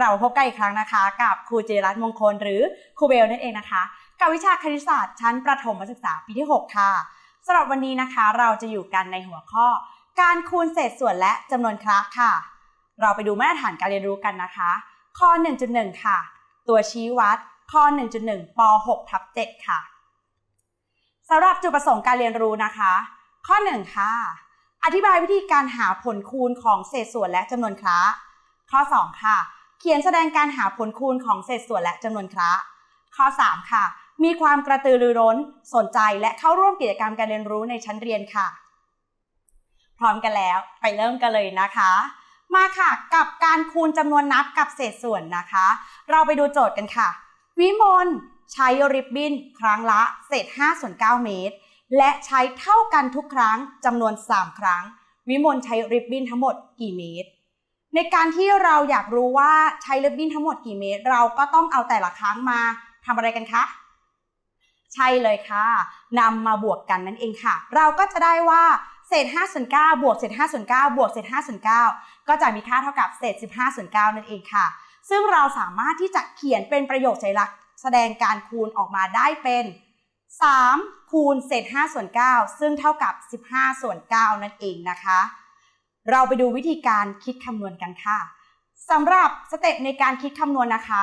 มาพบกันอีกครั้งนะคะ กับครูเจรัตมงคลหรือครูเบลนั่นเองนะคะ กับวิชาคณิตศาสตร์ชั้นประถมศึกษาปีที่ 6 ค่ะสำหรับวันนี้นะคะเราจะอยู่กันในหัวข้อ การคูณเศษส่วนและจำนวนคระค่ะ เราไปดูมาตรฐานการเรียนรู้กันนะคะ ข้อ 1.1 ค่ะ ตัวชี้วัด ข้อ 1.1ป .6 ทับ7ค่ะสำหรับจุดประสงค์การเรียนรู้นะคะ ข้อ 1 ค่ะ อธิบายวิธีการหาผลคูณของเศษส่วนและจำนวนคระข้อ 2 ค่ะ เขียนแสดงการหาผลคูณของเศษส่วนและจำนวนคระข้อ 3 ค่ะ มีความกระตือรือร้น สนใจและเข้าร่วมกิจกรรมการเรียนรู้ในชั้นเรียนค่ะ พร้อมกันแล้วไปเริ่มกันเลยนะคะ มาค่ะกับการคูณจำนวนนับกับเศษส่วนนะคะ เราไปดูโจทย์กันค่ะ วิมลใช้ริบบิ้นครั้งละเศษ5ส่วน9เมตร และใช้เท่ากันทุกครั้งจำนวน 3 ครั้ง วิมลใช้ริบบิ้นทั้งหมดกี่เมตร ในการที่เราอยากรู้ว่าใช้ริบบิ้นทั้งหมดกี่เมตร เราก็ต้องเอาแต่ละครั้งมาทำอะไรกันคะ ใช่เลยค่ะนำมาบวกกันนั่นเองค่ะ เราก็จะได้ว่าเศษ5ส่วน9บวกเศษ5ส่วน9บวกเศษ5ส่วน9ก็จะมีค่าเท่ากับเศษ15ส่วน9นั่นเองค่ะ ซึ่งเราสามารถที่จะเขียนเป็นประโยคสัญลักษณ์แสดงการคูณออกมาได้เป็น 3 คูณเศษ5ส่วน9ซึ่งเท่ากับ 15 ส่วน9นั่นเองนะคะ เราไปดูวิธีการคิดคำนวณกันค่ะสำหรับสเต็ปในการคิดคำนวณนะคะ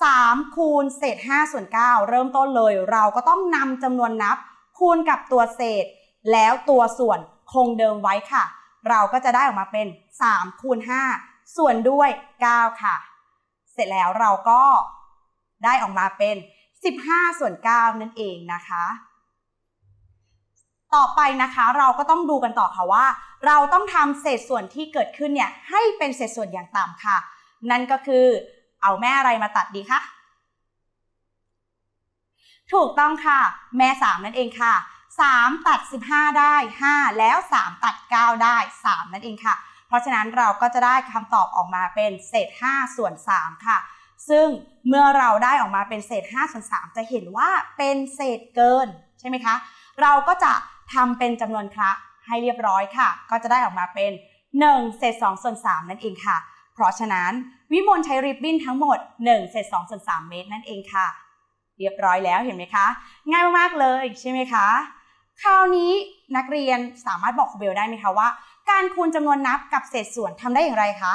3คูณเศษ5ส่วน9เริ่มต้นเลย เราก็ต้องนำจำนวนนับ คูณกับตัวเศษ แล้วตัวส่วนคงเดิมไว้ค่ะ เราก็จะได้ออกมาเป็น3คูณ5ส่วนด้วย 9 ค่ะ เสร็จแล้วเราก็ได้ออกมาเป็น 15 ส่วน 9 นั่นเองนะคะ ต่อไปนะคะเราก็ต้องดูกันต่อค่ะว่า เราต้องทำเศษส่วนที่เกิดขึ้นเนี่ยให้เป็นเศษส่วนอย่างต่ำค่ะ นั่นก็คือเอาแม่อะไรมาตัดดีคะถูกต้องค่ะ แม่ 3 นั่นเองค่ะ 3 ตัด 15 ได้ 5 แล้ว 3 ตัด 9 ได้ 3 นั่นเองค่ะ เพราะฉะนั้นเราก็จะได้คำตอบออกมาเป็นเศษ 5 ส่วน 3 ค่ะ ซึ่งเมื่อเราได้ออกมาเป็นเศษ 5 ส่วน 3 จะเห็นว่าเป็นเศษเกินใช่ไหมคะ เราก็จะ ทำเป็นจำนวนคระให้เรียบร้อยค่ะ ก็จะได้ออกมาเป็น 1 เศษ2ส่วน3นั่นเองค่ะ เพราะฉะนั้นวิมลใช้ริบบิ้นทั้งหมด 1 เศษ2ส่วน3เมตรนั่นเองค่ะ เรียบร้อยแล้วเห็นไหมคะ ง่ายมากๆเลยใช่ไหมคะ คราวนี้นักเรียนสามารถบอกครูเบลได้ไหมคะว่า การคูณจำนวนนับกับเศษส่วนทำได้อย่างไรคะ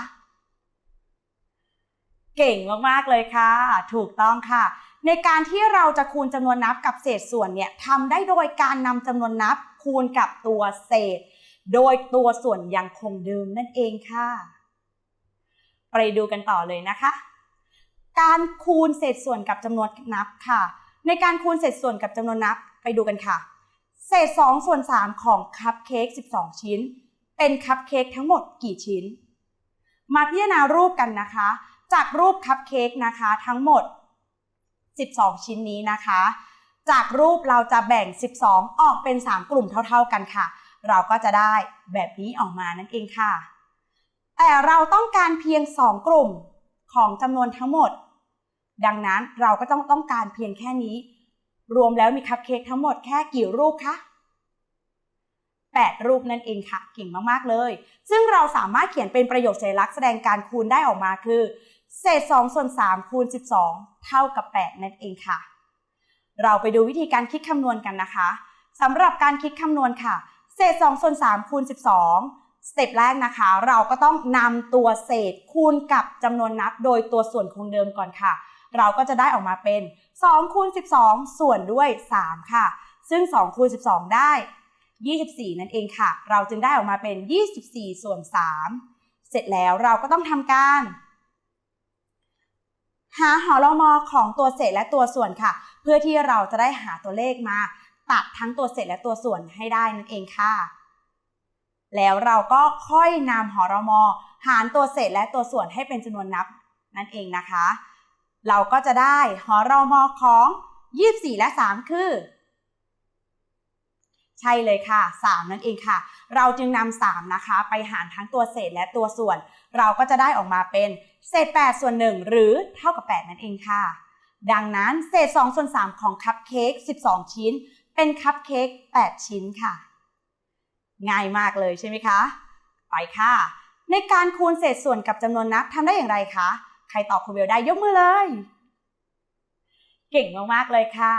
เก่งมากๆเลยค่ะ ถูกต้องค่ะ ในการที่เราจะคูณจำนวนนับกับเศษส่วนเนี่ยทำได้โดยการนำจำนวนนับคูณกับตัวเศษ โดยตัวส่วนยังคงเดิมนั่นเองค่ะ ไปดูกันต่อเลยนะคะ การคูณเศษส่วนกับจำนวนนับค่ะ ในการคูณเศษส่วนกับจำนวนนับไปดูกันค่ะ เศษ2ส่วน3ของคัพเค้ก12 ชิ้น เป็นคัพเค้กทั้งหมดกี่ชิ้น มาพิจารณารูปกันนะคะ จากรูปคัพเค้กนะคะทั้งหมด 12 ชิ้นนี้นะคะ จากรูปเราจะแบ่ง 12 ออกเป็น 3 กลุ่มเท่า ๆกันค่ะ เราก็จะได้แบบนี้ออกมานั่นเองค่ะ แต่เราต้องการเพียง 2 กลุ่มของจำนวนทั้งหมด ดังนั้นเราก็ต้องต้องการเพียงแค่นี้ รวมแล้วมีคัพเค้กทั้งหมดแค่กี่รูปคะ8 รูปนั่นเองค่ะเก่งมาก ๆ เลย ซึ่งเราสามารถเขียนเป็นประโยคสัญลักษณ์แสดงการคูณได้ออกมาคือ เศษ2ส่วน3คูณ 12 เท่ากับ 8 นั่นเองค่ะ เราไปดูวิธีการคิดคำนวณกันนะคะสำหรับการคิดคำนวณค่ะ เศษ2ส่วน3คูณ 12 สเต็ปแรกนะคะ เราก็ต้องนำตัวเศษคูณกับจำนวนนับโดยตัวส่วนคงเดิมก่อนค่ะ เราก็จะได้ออกมาเป็น2คูณ12 ส่วนด้วย 3 ค่ะ ซึ่ง2คูณ12 ได้ 24 นั่นเองค่ะ เราจึงได้ออกมาเป็น 24 ส่วน 3 เสร็จแล้วเราก็ต้องทำการ หาหอลมอของตัวเศษและตัวส่วนค่ะ เพื่อที่เราจะได้หาตัวเลขมา ตัดทั้งตัวเศษและตัวส่วนให้ได้นั่นเองค่ะ แล้วเราก็ค่อยนำหอรมอหารตัวเศษและตัวส่วนให้เป็นจำนวนนับนั่นเองนะคะ เราก็จะได้หอรมอของ 24 และ 3 คือ ใช่เลยค่ะ 3 นั่นเองค่ะ เราจึงนำ3นะคะ ไปหารทั้งตัวเศษและตัวส่วน เราก็จะได้ออกมาเป็นเศษ 8 ส่วน 1 หรือเท่ากับ 8 นั่นเองค่ะ ดังนั้นเศษ 2 ส่วน 3 ของคัพเค้ก12 ชิ้น เป็นคัพเค้ก8 ชิ้นค่ะ ง่ายมากเลยใช่ไหมคะ ไปค่ะ ในการคูณเศษส่วนกับจำนวนนับทำได้อย่างไรคะ ใครตอบครูเบลได้ยกมือเลย เก่งมากๆเลยค่ะ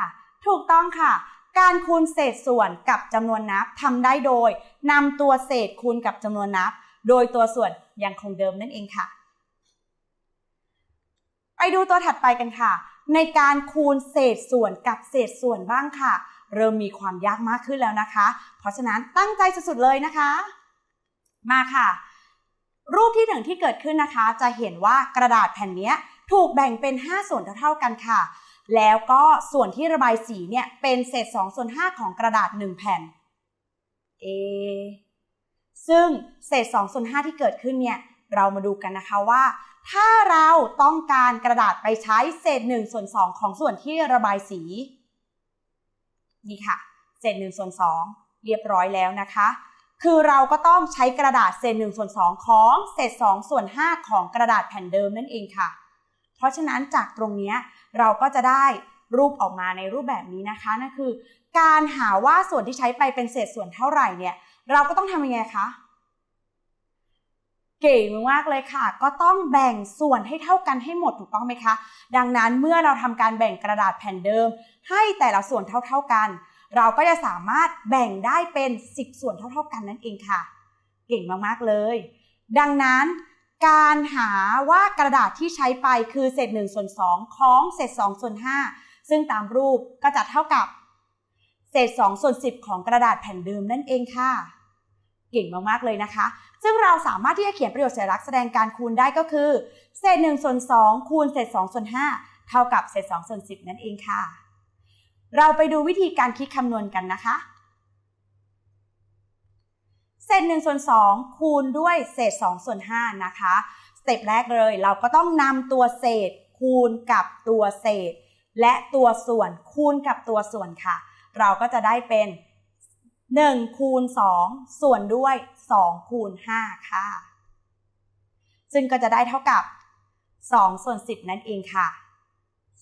ถูกต้องค่ะ การคูณเศษส่วนกับจำนวนนับทำได้โดยนำตัวเศษคูณกับจำนวนนับ โดยตัวส่วนยังคงเดิมนั่นเองค่ะ ไปดูตัวถัดไปกันค่ะ ในการคูณเศษส่วนกับเศษส่วนบ้างค่ะ เริ่มมีความยากมากขึ้นแล้วนะคะ เพราะฉะนั้นตั้งใจสุดๆเลยนะคะ มาค่ะ รูปที่หนึ่งที่เกิดขึ้นนะคะ จะเห็นว่ากระดาษแผ่นนี้ถูกแบ่งเป็น 5 ส่วนเท่าๆกันค่ะ แล้วก็ส่วนที่ระบายสีเนี่ยเป็นเศษ2ส่วน5ของกระดาษ 1 แผ่น A ซึ่งเศษ2ส่วน5ที่เกิดขึ้นเนี่ยเรามาดูกันนะคะว่า ถ้าเราต้องการกระดาษไปใช้เศษ1ส่วน2ของส่วนที่ระบายสี นี่ค่ะ เศษ1ส่วน2เรียบร้อยแล้วนะคะ คือเราก็ต้องใช้กระดาษเศษ1ส่วน2ของเศษ2ส่วน5ของกระดาษแผ่นเดิมนั่นเองค่ะ เพราะฉะนั้นจากตรงนี้เราก็จะได้รูปออกมาในรูปแบบนี้นะคะนั่นคือ การหาว่าส่วนที่ใช้ไปเป็นเศษส่วนเท่าไหร่เนี่ย เราก็ต้องทำยังไงคะเก๋มากเลยค่ะ ก็ต้องแบ่งส่วนให้เท่ากันให้หมดถูกต้องไหมคะ ดังนั้นเมื่อเราทำการแบ่งกระดาษแผ่นเดิม ให้แต่ละส่วนเท่าๆกัน เราก็จะสามารถแบ่งได้เป็น 10 ส่วนเท่าๆกันนั่นเองค่ะ เก่งมากๆเลย ดังนั้น การหาว่ากระดาษที่ใช้ไปคือเศษ1ส่วน2ของเศษ2ส่วน5ซึ่งตามรูปก็จะเท่ากับ เศษ2ส่วน10 ของกระดาษแผ่นเดิมนั่นเองค่ะ เก่งมากๆเลยนะคะ ซึ่งเราสามารถที่จะเขียนประโยชน์สัญลักษณ์แสดงการคูณได้ก็คือ เศษ1ส่วน2คูณเศษ2ส่วน5เท่ากับเศษ2ส่วน10 นั่นเองค่ะ เราไปดูวิธีการคิดคำนวณกันนะคะ เศษ1ส่วน2คูณด้วยเศษ2ส่วน5นะคะสเต็ปแรกเลยเราก็ต้องนำตัวเศษคูณกับตัวเศษ และตัวส่วนคูณกับตัวส่วนค่ะ เราก็จะได้เป็น1คูณ2ส่วนด้วย2คูณ5ค่ะ ซึ่งก็จะได้เท่ากับ2ส่วน10 นั่นเองค่ะ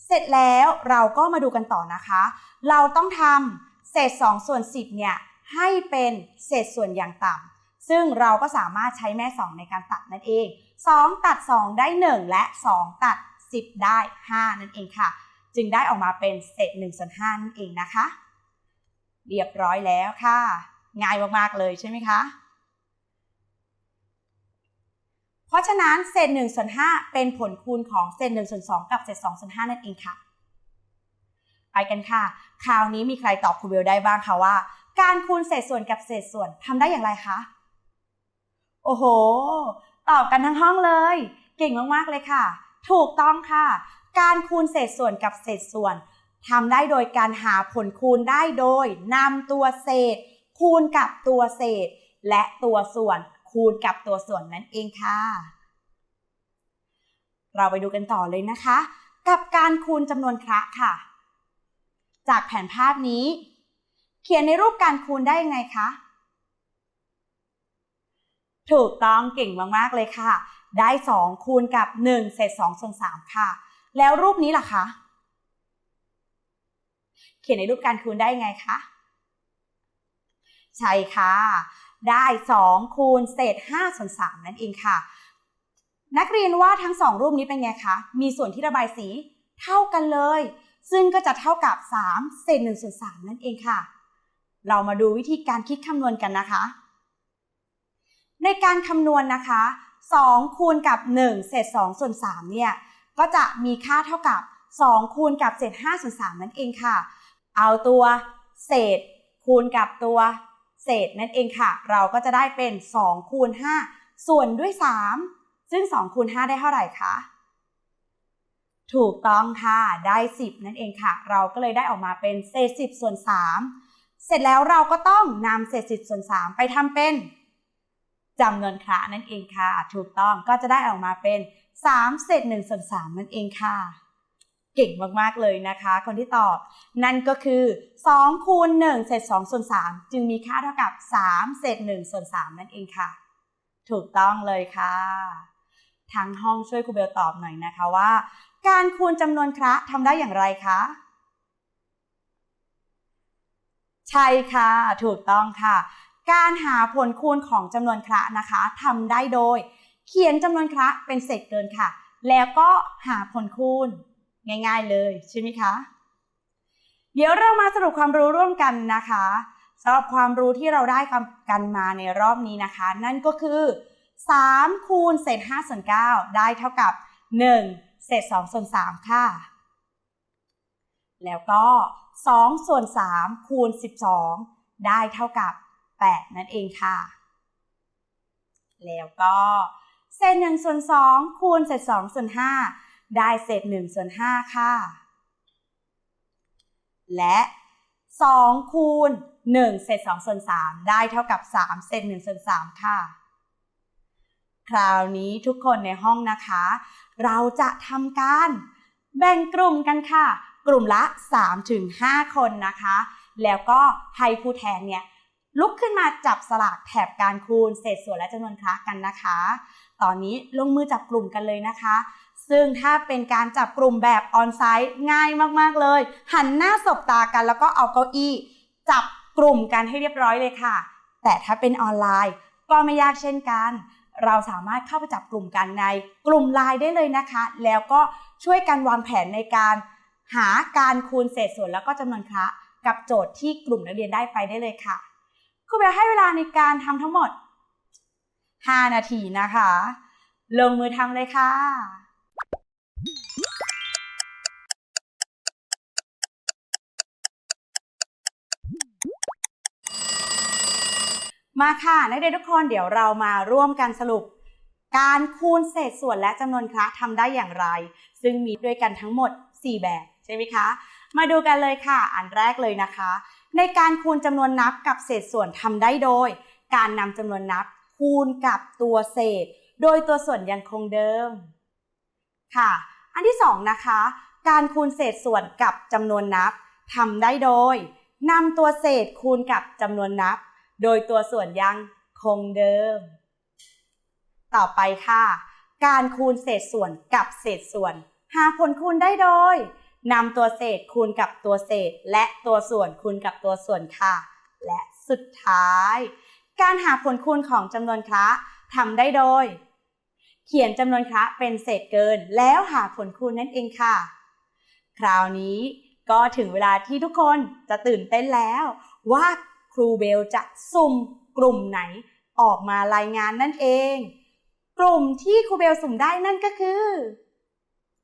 เสร็จแล้วเราก็มาดูกันต่อนะคะ เราต้องทำเศษ2ส่วน10เนี่ย ให้เป็นเศษส่วนอย่างต่ำซึ่งเราก็สามารถใช้แม่ 2 ในการตัดนั่นเอง 2 ตัด 2 ได้ 1 และ 2 ตัด 10 ได้ 5 นั่นเองค่ะ จึงได้ออกมาเป็นเศษ1ส่วน5นั่นเองนะคะ เรียบร้อยแล้วค่ะ ง่ายมากๆเลยใช่ไหมคะเพราะฉะนั้นเศษ1ส่วน5เป็นผลคูณของเศษ1ส่วน2กับเศษ2ส่วน5นั่นเองค่ะ ไปกันค่ะ คราวนี้มีใครตอบครูเบลได้บ้างคะว่า การคูณเศษส่วนกับเศษส่วนทำได้อย่างไรคะ โอ้โห ตอบกันทั้งห้องเลย เก่งมากๆเลยค่ะ ถูกต้องค่ะ การคูณเศษส่วนกับเศษส่วนทำได้โดยการหาผลคูณได้โดยนำตัวเศษ คูณกับตัวเศษ และตัวส่วนคูณกับตัวส่วนนั่นเองค่ะ เราไปดูกันต่อเลยนะคะ กับการคูณจำนวนคระค่ะ จากแผนภาพนี้ เขียนในรูปการคูณได้ยังไงคะ ถูกต้องเก่งมากๆเลยค่ะ ได้ 2 คูณกับ 1 เศษ2ส่วน3ค่ะ แล้วรูปนี้ล่ะคะ เขียนในรูปการคูณได้ยังไงคะ ใช่ค่ะ ได้ 2 คูณเศษ5ส่วน3นั่นเองค่ะ นักเรียนว่าทั้ง 2 รูปนี้เป็นไงคะ มีส่วนที่ระบายสีเท่ากันเลย ซึ่งก็จะเท่ากับ 3 เศษ1ส่วน3นั่นเองค่ะ เรามาดูวิธีการคิดคำนวณกันนะคะ ในการคำนวณนะคะ2คูณกับ 1 เศษ2ส่วน3เนี่ยก็จะมีค่าเท่ากับ 2 คูณกับเศษ5ส่วน3นั่นเองค่ะ เอาตัวเศษคูณกับตัวเศษนั่นเองค่ะ เราก็จะได้เป็น 2 คูณ 5 ส่วนด้วย 3 ซึ่ง 2 คูณ 5 ได้เท่าไหร่คะ ถูกต้องค่ะ ได้ 10 นั่นเองค่ะ เราก็เลยได้ออกมาเป็นเศษ 10 ส่วน 3 เสร็จแล้วเราก็ต้องนำเศษ10ส่วน3ไปทำเป็นจำนวนคระนั่นเองค่ะ ถูกต้องก็จะได้ออกมาเป็น3เศษ1ส่วน3นั่นเองค่ะ เก่งมากๆเลยนะคะ คนที่ตอบ นั่นก็คือ2คูณ1เศษ2ส่วน3จึงมีค่าเท่ากับ3เศษ1ส่วน3นั่นเองค่ะ ถูกต้องเลยค่ะทางห้องช่วยครูเบลตอบหน่อยนะคะว่า การคูณจำนวนคระทำได้อย่างไรคะ ใช่ค่ะ ถูกต้องค่ะ การหาผลคูณของจำนวนคระนะคะทำได้โดย เขียนจำนวนคระเป็นเศษเกินค่ะ แล้วก็หาผลคูณง่าย ๆเลยใช่ไหมคะ เดี๋ยวเรามาสรุปความรู้ร่วมกันนะคะสำหรับความรู้ที่เราได้กันมาในรอบนี้นะคะ นั่นก็คือ3คูณเศษ5ส่วน9ได้เท่ากับ 1 เศษ2ส่วน3ค่ะ แล้วก็ 2 ส่วน 3 คูณ 12 ได้เท่ากับ 8 นั่นเองค่ะ แล้วก็เศษ1ส่วน 2 คูณเศษ2ส่วน 5 ได้เศษ1ส่วน 5 ค่ะ และ2คูณ1เศษ2ส่วน 3 ได้เท่ากับ 3 เศษ1ส่วน 3 ค่ะ คราวนี้ทุกคนในห้องนะคะ เราจะทำการแบ่งกลุ่มกันค่ะ กลุ่มละ 3-5 คนนะคะ แล้วก็ให้ผู้แทนเนี่ยลุกขึ้นมาจับสลากแถบการคูณเศษส่วนและจำนวนคละกันนะคะ ตอนนี้ลงมือจับกลุ่มกันเลยนะคะ ซึ่งถ้าเป็นการจับกลุ่มแบบออนไซต์ง่ายมากๆเลย หันหน้าสบตากันแล้วก็เอาเก้าอี้ จับกลุ่มกันให้เรียบร้อยเลยค่ะ แต่ถ้าเป็นออนไลน์ก็ไม่ยากเช่นกัน เราสามารถเข้าไปจับกลุ่มกันในกลุ่มไลน์ได้เลยนะคะ แล้วก็ช่วยกันวางแผนในการ หาการคูณเศษส่วนแล้วก็จำนวนคละกับโจทย์ที่กลุ่มนักเรียนได้ไปได้เลยค่ะครูเบลให้เวลาในการทำทั้งหมด 5 นาทีนะคะ ลงมือทำเลยค่ะมาค่ะนักเรียนทุกคนเดี๋ยวเรามาร่วมกันสรุป การคูณเศษส่วนและจำนวนคละทำได้อย่างไร ซึ่งมีด้วยกันทั้งหมด 4 แบบ ใช่ไหมคะ มาดูกันเลยค่ะ อันแรกเลยนะคะ ในการคูณจำนวนนับกับเศษส่วนทำได้โดย การนำจำนวนนับคูณกับตัวเศษ โดยตัวส่วนยังคงเดิม ค่ะ อันที่2นะคะ การคูณเศษส่วนกับจำนวนนับทำได้โดยนำตัวเศษคูณกับจำนวนนับ โดยตัวส่วนยังคงเดิม ต่อไปค่ะ การคูณเศษส่วนกับเศษส่วน หาผลคูณได้โดย นำตัวเศษคูณกับตัวเศษ และตัวส่วนคูณกับตัวส่วนค่ะ และสุดท้าย การหาผลคูณของจำนวนคละทำได้โดย เขียนจำนวนคละเป็นเศษเกิน แล้วหาผลคูณนั่นเองค่ะ คราวนี้ก็ถึงเวลาที่ทุกคนจะตื่นเต้นแล้ว ว่าครูเบลจะสุ่มกลุ่มไหนออกมารายงานนั่นเอง กลุ่มที่ครูเบลสุ่มได้นั่นก็คือ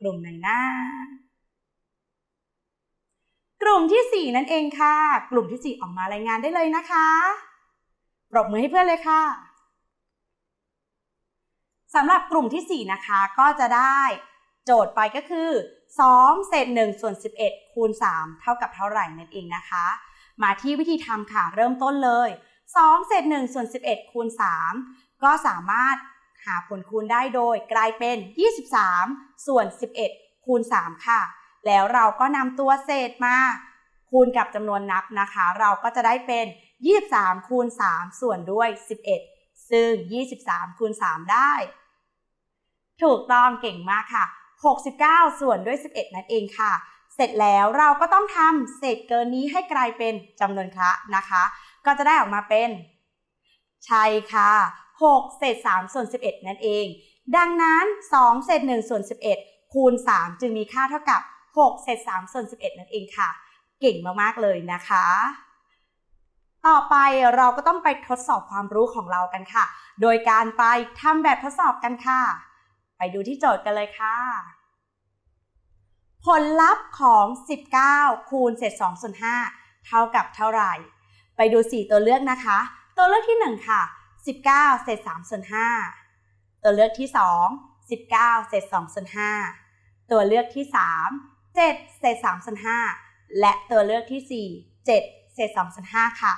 กลุ่มไหนนะ กลุ่มที่ 4 นั่นเองค่ะ กลุ่มที่ 4 ออกมารายงานได้เลยนะคะปรบมือให้เพื่อนเลยค่ะสำหรับกลุ่มที่ 4 นะคะก็จะได้โจทย์ไปก็คือ2เศษ1ส่วน11 คูณ 3 เท่ากับเท่าไหร่นั่นเองนะคะ มาที่วิธีทำค่ะเริ่มต้นเลย2เศษ1ส่วน11 คูณ 3 ก็สามารถหาผลคูณได้โดยกลายเป็น 23 ส่วน 11 คูณ 3 ค่ะ แล้วเราก็นำตัวเศษมาคูณกับจำนวนนับนะคะ เราก็จะได้เป็น 23 คูณ 3 ส่วนด้วย 11 ซึ่ง 23 คูณ 3 ได้ ถูกต้องเก่งมากค่ะ 69 ส่วนด้วย 11 นั่นเองค่ะ เสร็จแล้วเราก็ต้องทำเศษเกินนี้ให้กลายเป็นจำนวนคละนะคะ ก็จะได้ออกมาเป็น ใช่ค่ะ 6 เศษ 3 ส่วน 11 นั่นเอง ดังนั้น 2 เศษ 1 ส่วน 11 คูณ 3 จึงมีค่าเท่ากับ 6 เศษ 3 ส่วน 11 นั่นเองค่ะ เก่งมากๆเลยนะคะ ต่อไปเราก็ต้องไปทดสอบความรู้ของเรากันค่ะ โดยการไปทำแบบทดสอบกันค่ะ ไปดูที่โจทย์กันเลยค่ะผลลัพธ์ของ 19 คูณเศษ2ส่วน5เท่ากับเท่าไหร่ ไปดู 4 ตัวเลือกนะคะ ตัวเลือกที่ 1 ค่ะ 19 เศษ3ส่วน5ตัวเลือกที่ 2 19 เศษ2ส่วน5ตัวเลือกที่ 3 7 เศษ3ส่วน5และตัวเลือกที่ 4 7 เศษ2ส่วน5ค่ะ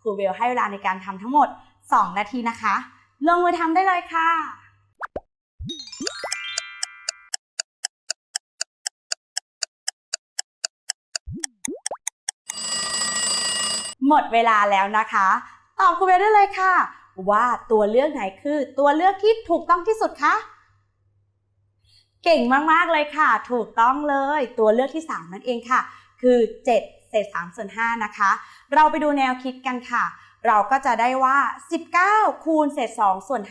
ครูเบลให้เวลาในการทำทั้งหมด 2 นาทีนะคะ ลงมือทำได้เลยค่ะหมดเวลาแล้วนะคะ ตอบครูเบลได้เลยค่ะ ว่าตัวเลือกไหนคือตัวเลือกที่ถูกต้องที่สุดคะ เก่งมาก ๆ เลยค่ะ ถูกต้องเลย ตัวเลือกที่ 3 นั่นเองค่ะ คือ 7 เศษ3ส่วน5นะคะ เราไปดูแนวคิดกันค่ะ เราก็จะได้ว่า 19 คูณเศษ2ส่วน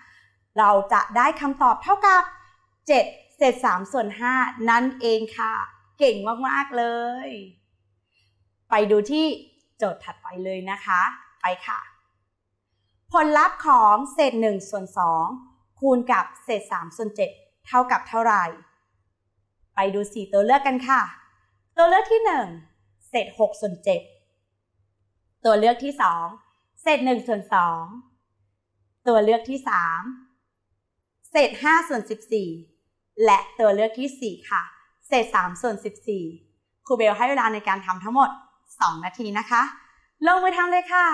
5 เราจะได้คำตอบเท่ากับ 7 เศเศษ3ส่วน 5 นั่นเองค่ะ เก่งมาก ๆ เลย ไปดูที่โจทย์ถัดไปเลยนะคะ ไปค่ะ ผลลัพธ์ของเศษ1ส่วน2คูณกับเศษ3ส่วน7 เท่ากับเท่าไหร่ ไปดู 4 ตัวเลือกกันค่ะ ตัวเลือกที่ 1 เศษ6ส่วน7ตัวเลือกที่ 2 เศษ1ส่วน2ตัวเลือกที่ 3 เศษ5ส่วน14 และตัวเลือกที่ 4 ค่ะ เศษ3ส่วน14ครูเบลให้เวลาในการทำทั้งหมด 2 นาทีนะคะ ลงมือทำเลยค่ะ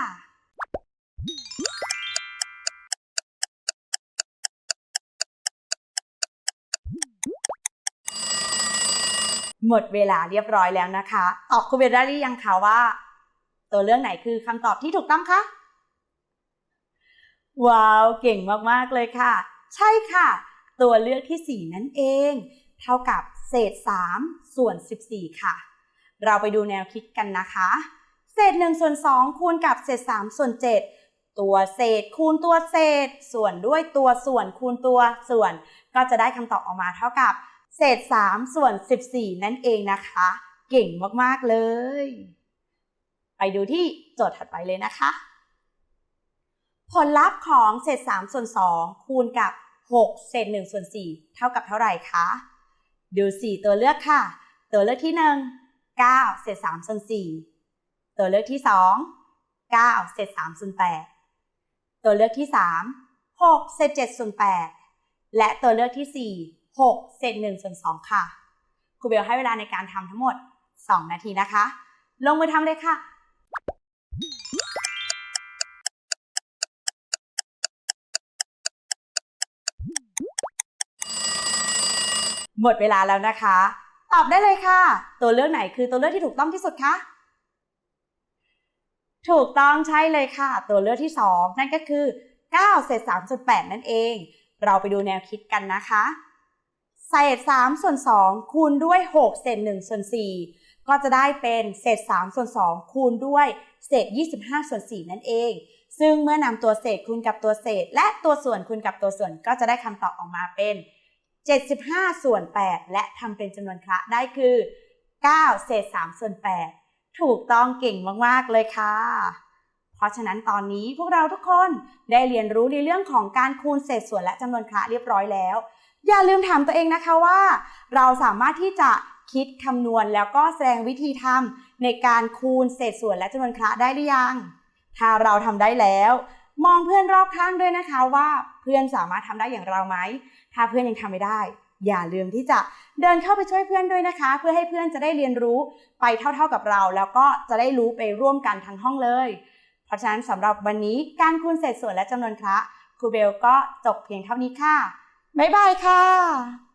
หมดเวลาเรียบร้อยแล้วนะคะ ตอบครูเบลได้หรือยังคะว่า ตัวเลือกไหนคือคำตอบที่ถูกต้องคะว้าว เก่งมาก ๆ เลยค่ะ ใช่ค่ะ ตัวเลือกที่ 4 นั่นเอง เท่ากับเศษ 3 ส่วน 14 ค่ะ เราไปดูแนวคิดกันนะคะ เศษ 1 ส่วน 2 คูณกับเศษ 3 ส่วน 7 ตัวเศษคูณตัวเศษ ส่วนด้วยตัวส่วนคูณตัวส่วน ก็จะได้คำตอบออกมาเท่ากับ เศษ 3 ส่วน 14 นั่นเองนะคะ เก่งมาก ๆ เลย ไปดูที่โจทย์ถัดไปเลยนะคะ ผลลัพธ์ของเศษ 3 ส่วน 2 คูณกับ 6 เศษ 1 ส่วน 4 เท่ากับเท่าไหร่คะ ดู 4 ตัวเลือกค่ะ ตัวเลือกที่ 1 9 เศษ 3 ส่วน 4 ตัวเลือกที่ 2 9 เศษ 3 ส่วน 8 ตัวเลือกที่ 3 6 เศษ 7 ส่วน 8 และตัวเลือกที่ 4 6 เศษ1ส่วน2ค่ะ ครูเบลให้เวลาในการทำทั้งหมด 2 นาทีนะคะ ลงมือทำเลยค่ะหมดเวลาแล้วนะคะ ตอบได้เลยค่ะ ตัวเลือกไหนคือตัวเลือกที่ถูกต้องที่สุดคะ ถูกต้องใช่เลยค่ะ ตัวเลือกที่ 2 นั่นก็คือ9เศษ3.8 นั่นเอง เราไปดูแนวคิดกันนะคะ เศษ3ส่วน2คูณด้วย 6 เศษ1ส่วน4ก็จะได้เป็นเศษ3ส่วน2คูณด้วยเศษ 25 ส่วน4นั่นเอง ซึ่งเมื่อนำตัวเศษคูณกับตัวเศษ และตัวส่วนคูณกับตัวส่วนก็จะได้คำตอบออกมาเป็น 75 ส่วน 8 และทำเป็นจำนวนคละได้คือ 9 เศษ3ส่วน 8 ถูกต้องเก่งมาก ๆ เลยค่ะ เพราะฉะนั้นตอนนี้พวกเราทุกคนได้เรียนรู้ในเรื่องของการคูณเศษส่วนและจำนวนคละเรียบร้อยแล้ว อย่าลืมถามตัวเองนะคะว่า เราสามารถที่จะคิดคำนวณแล้วก็แสดงวิธีทำในการคูณเศษส่วนและจำนวนคละได้หรือยัง ถ้าเราทำได้แล้ว มองเพื่อนรอบข้างด้วยนะคะว่าเพื่อนสามารถทำได้อย่างเราไหม ถ้าเพื่อนยังทำไม่ได้ อย่าลืมที่จะเดินเข้าไปช่วยเพื่อนด้วยนะคะ เพื่อให้เพื่อนจะได้เรียนรู้ไปเท่าๆกับเรา แล้วก็จะได้รู้ไปร่วมกันทั้งห้องเลย เพราะฉะนั้นสำหรับวันนี้การคูณเศษส่วนและจำนวนคละครูเบลก็จบเพียงเท่านี้ค่ะ บ๊ายบายค่ะ